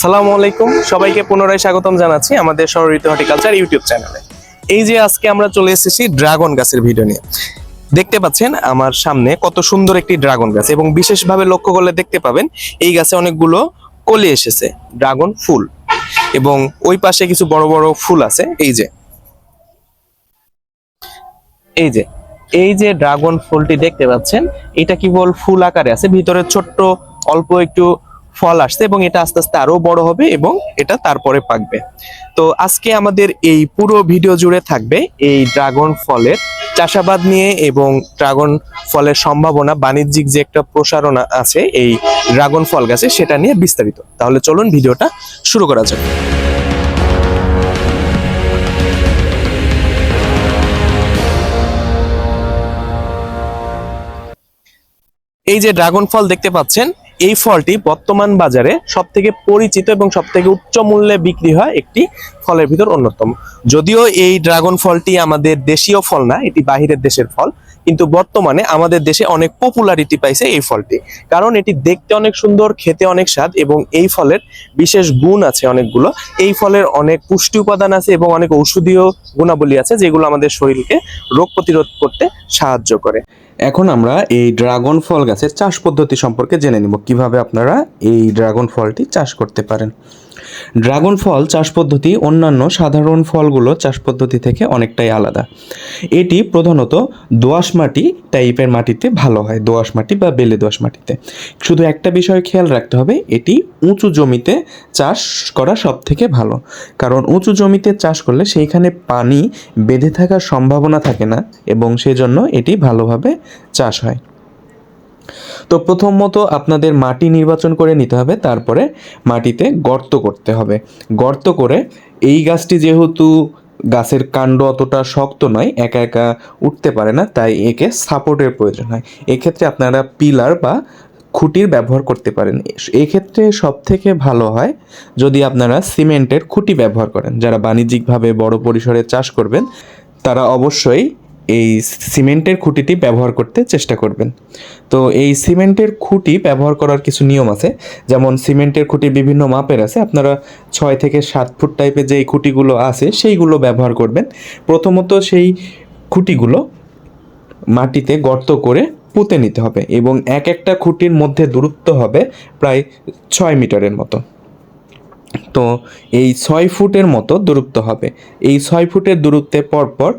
সালামু আলাইকুম। সবাইকে পুনরায় স্বাগতম জানাচ্ছি আমাদের সরঋতু হর্টিকালচার ইউটিউব চ্যানেলে। এই যে আজকে আমরা চলে এসেছি ড্রাগন গাছের ভিডিও নিয়ে। দেখতে পাচ্ছেন আমার সামনে কত সুন্দর একটি ড্রাগন গাছ এবং বিশেষভাবে লক্ষ্য করলে দেখতে পাবেন এই গাছে অনেকগুলো কলি এসেছে, ড্রাগন ফুল। এবং ওই পাশে কিছু বড় বড় ফুল আছে, এই যে। এই যে এই যে ড্রাগন ফুলটি দেখতে পাচ্ছেন, এটা কেবল ফুল আকারে আছে, ভিতরে ছোট্ট অল্প একটু ফল আসছে এবং এটা আস্তে আস্তে আরও বড় হবে এবং এটা তারপরে পাকবে। তো আজকে আমাদের এই পুরো ভিডিও জুড়ে থাকবে এই ড্রাগন ফলের চাষাবাদ নিয়ে এবং ড্রাগন ফলের সম্ভাবনা, বাণিজ্যিক যে একটা প্রসারণা আছে এই ড্রাগন ফল গাছে সেটা নিয়ে বিস্তারিত। তাহলে চলুন ভিডিওটা শুরু করা যাক। এই যে ড্রাগন ফল দেখতে পাচ্ছেন এই ফলটি বর্তমান বাজারে সব থেকে পরিচিত এবং সব থেকে উচ্চ মূল্যে বিক্রি হয় একটি ফলের ভিতর অন্যতম। যদিও এই ড্রাগন ফলটি আমাদের দেশীয় ফল না, এটি বাহিরের দেশের ফল, কিন্তু বর্তমানে আমাদের দেশে অনেক পপুলারিটি পাইছে এই ফলটি। কারণ এটি দেখতে অনেক সুন্দর, খেতে অনেক স্বাদ এবং এই ফলের বিশেষ গুণ আছে অনেকগুলো। এই ফলের অনেক পুষ্টি উপাদান আছে এবং অনেক ঔষধীয় গুণাবলী আছে যেগুলো আমাদের শরীরকে রোগ প্রতিরোধ করতে সাহায্য করে। এখন আমরা এই ড্রাগন ফল গাছের চাষ পদ্ধতি সম্পর্কে জেনে নিব। কীভাবে আপনারা এই ড্রাগন ফলটি চাষ করতে পারেন? ড্রাগন ফল চাষ পদ্ধতি অন্যান্য সাধারণ ফলগুলো চাষ পদ্ধতি থেকে অনেকটাই আলাদা। এটি প্রধানত দোআঁশ মাটি টাইপের মাটিতে ভালো হয়, দোআঁশ মাটি বা বেলে দোআঁশ মাটিতে। শুধু একটা বিষয় খেয়াল রাখতে হবে, এটি উঁচু জমিতে চাষ করা সব থেকে ভালো। কারণ উঁচু জমিতে চাষ করলে সেইখানে পানি বেঁধে থাকার সম্ভাবনা থাকে না এবং সেজন্য এটি ভালোভাবে চাষ হয়। তো প্রথমত আপনাদের মাটি নির্বাচন করে নিতে হবে, তারপরে মাটিতে গর্ত করতে হবে। গর্ত করে এই গাছটি যেহেতু গাছের কাণ্ড অতটা শক্ত নয়, একা একা উঠতে পারে না, তাই একে সাপোর্টের প্রয়োজন হয়। এক্ষেত্রে আপনারা পিলার বা খুঁটির ব্যবহার করতে পারেন। এক্ষেত্রে সব থেকে ভালো হয় যদি আপনারা সিমেন্টের খুঁটি ব্যবহার করেন। যারা বাণিজ্যিকভাবে বড় পরিসরে চাষ করবেন, তারা অবশ্যই এই সিমেন্টের খুঁটিটি ব্যবহার করতে চেষ্টা করবেন। তো এই সিমেন্টের খুঁটি ব্যবহার করার কিছু নিয়ম আছে। যেমন সিমেন্টের খুঁটি বিভিন্ন মাপের আছে। আপনারা ছয় থেকে সাত ফুট টাইপের যেই খুঁটিগুলো আছে, সেইগুলো ব্যবহার করবেন। প্রথমত সেই খুঁটিগুলো মাটিতে গর্ত করে পুঁতে নিতে হবে এবং এক একটা খুঁটির মধ্যে দূরত্ব হবে প্রায় ছয় মিটারের মতো। তো এই ছয় ফুটের মতো দূরত্ব হবে। এই ছয় ফুটের দূরত্বে পরপর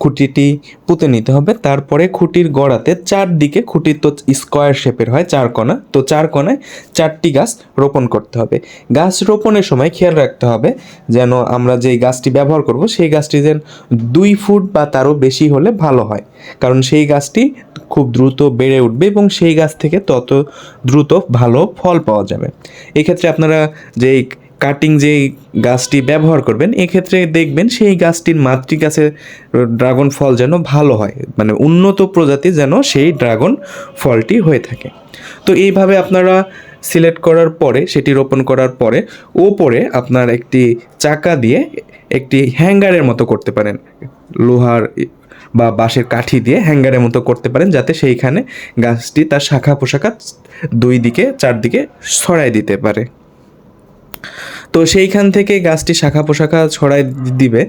খুঁটিটি পুঁতে নিতে হবে। তারপরে খুঁটির গড়াতে চারদিকে খুঁটি তো স্কোয়ার শেপের হয়, চার কোণা। তো চার কোণায় চারটি গাছ রোপণ করতে হবে। গাছ রোপণের সময় খেয়াল রাখতে হবে যেন আমরা যেই গাছটি ব্যবহার করব, সেই গাছটি যেন দুই ফুট বা তারও বেশি হলে ভালো হয়। কারণ সেই গাছটি খুব দ্রুত বেড়ে উঠবে এবং সেই গাছ থেকে তত দ্রুত ভালো ফল পাওয়া যাবে। এক্ষেত্রে আপনারা যেই কাটিং যে গাছটি ব্যবহার করবেন, এক্ষেত্রে দেখবেন সেই গাছটির মাতৃ গাছে ড্রাগন ফল যেন ভালো হয় মানে উন্নত প্রজাতি যেন সেই ড্রাগন ফলটি হয়ে থাকে। তো এইভাবে আপনারা সিলেক্ট করার পরে, সেটি রোপণ করার পরে, ওপরে আপনার একটি চাকা দিয়ে একটি হ্যাঙ্গারের মতো করতে পারেন। লোহার বা বাঁশের কাঠি দিয়ে হ্যাঙ্গারের মতো করতে পারেন, যাতে সেইখানে গাছটি তার শাখা পোশাখা দুই দিকে, চারদিকে ছড়াই দিতে পারে। তো সেইখান থেকে গাছটি শাখা পোশাখা ছড়াই দিবে।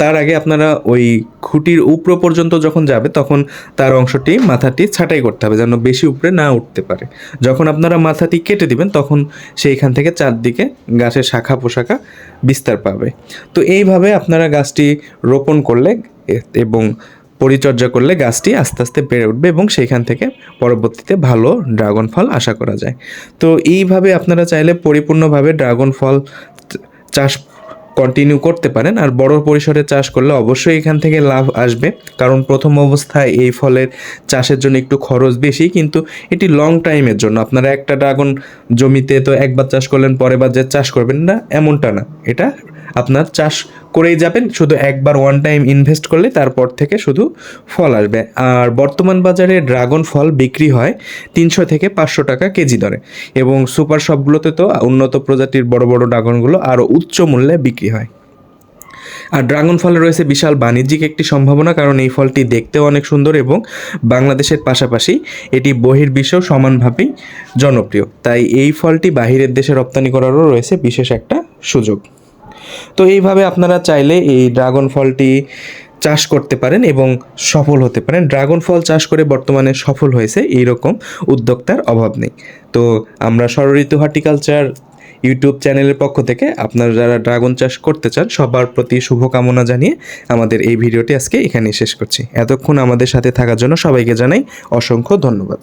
তার আগে আপনারা ওই খুঁটির উপর পর্যন্ত যখন যাবে, তখন তার অংশটি, মাথাটি ছাঁটাই করতে হবে, যেন বেশি উপরে না উঠতে পারে। যখন আপনারা মাথাটি কেটে দিবেন, তখন সেইখান থেকে চারদিকে গাছের শাখা পোশাখা বিস্তার পাবে। তো এইভাবে আপনারা গাছটি রোপণ করলে এবং পরিচর্যা করলে গাছটি আস্তে আস্তে বেড়ে উঠবে এবং সেইখান থেকে পরবর্তীতে ভালো ড্রাগন ফল আশা করা যায়। তো এইভাবে আপনারা চাইলে পরিপূর্ণভাবে ড্রাগন ফল চাষ কন্টিনিউ করতে পারেন। আর বড় পরিসরে চাষ করলে অবশ্যই এখান থেকে লাভ আসবে। কারণ প্রথম অবস্থায় এই ফলের চাষের জন্য একটু খরচ বেশি, কিন্তু এটি লং টাইমের জন্য। আপনারা একটা ড্রাগন জমিতে তো একবার চাষ করলেন, পরের বার যে চাষ করবেন না, এমনটা না। এটা আপনার চাষ করেই যাবেন, শুধু একবার ওয়ান টাইম ইনভেস্ট করলে তারপর থেকে শুধু ফল আসবে। আর বর্তমান বাজারে ড্রাগন ফল বিক্রি হয় তিনশো থেকে পাঁচশো টাকা কেজি দরে। এবং সুপার শপগুলোতে তো উন্নত প্রজাতির বড় বড় ড্রাগনগুলো আরও উচ্চ মূল্যে বিক্রি হয়? আর ড্রাগন ফলে রয়েছে বিশাল বাণিজ্যিক একটি সম্ভাবনা, কারণ এই ফলটি দেখতেও অনেক সুন্দর এবং বাংলাদেশের পাশাপাশি এটি বহির্বিশ্বেও সমানভাবেই জনপ্রিয়। তাই এই ফলটি বাহিরের দেশে রপ্তানি করারও রয়েছে বিশেষ একটা সুযোগ। তো এইভাবে আপনারা চাইলে এই ড্রাগন ফলটি চাষ করতে পারেন এবং সফল হতে পারেন। ড্রাগন ফল চাষ করে বর্তমানে সফল হয়েছে, এইরকম উদ্যোক্তার অভাব নেই। তো আমরা ষড়ঋতু হর্টিকালচার ইউটিউব চ্যানেলের পক্ষ থেকে আপনারা যারা ড্রাগন চাষ করতে চান, সবার প্রতি শুভকামনা জানিয়ে আমাদের এই ভিডিওটি আজকে এখানে শেষ করছি। এতক্ষণ আমাদের সাথে থাকার জন্য সবাইকে জানাই অসংখ্য ধন্যবাদ।